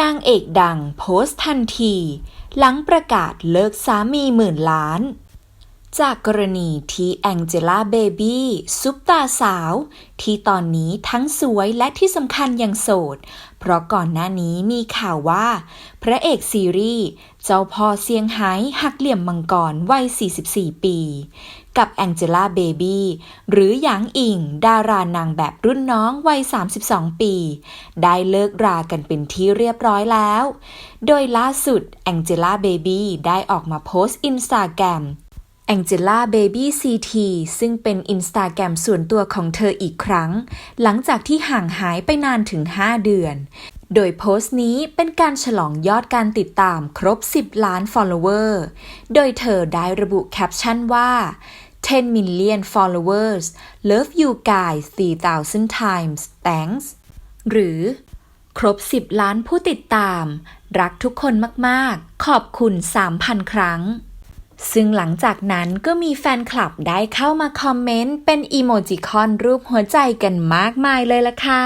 นางเอกดังโพสต์ทันที หลังประกาศเลิกสามีหมื่นล้าน จากกรณีที่แองเจล่าเบบี้ซุปตาสาว ที่ตอนนี้ทั้งสวยและที่สำคัญยังโสด เพราะก่อนหน้านี้มีข่าวว่า พระเอกซีรีส์เจ้าพ่อเซียงไฮ้หักเหลี่ยมมังกรวัย 44 ปี กับแองเจล่าเบบี้หรือหยางอิง ดารานางแบบรุ่นน้องวัย 32 ปี ได้เลิกรากันเป็นที่เรียบร้อยแล้ว โดยล่าสุดแองเจล่าเบบี้ได้ออกมาโพสต์อินสตาแกรม แองเจล่าเบบี้ซีทีซึ่งเป็นอินสตาแกรมส่วนตัวของเธออีกครั้ง หลังจากที่ห่างหายไปนานถึง 5 เดือน โดยโพสต์นี้เป็นการฉลองยอดการติดตามครบ 10 ล้าน follower โดยเธอได้ระบุแคปชั่นว่า 10 million followers love you guys 3,000 times thanks หรือ ครบ 10 ล้านผู้ติดตาม รักทุกคนมาก ๆ ขอบคุณ 3,000 ครั้ง ซึ่งหลังจากนั้นก็มีแฟนคลับได้เข้ามาคอมเมนต์เป็นอีโมจิคอนรูปหัวใจกันมากมายเลยล่ะค่ะ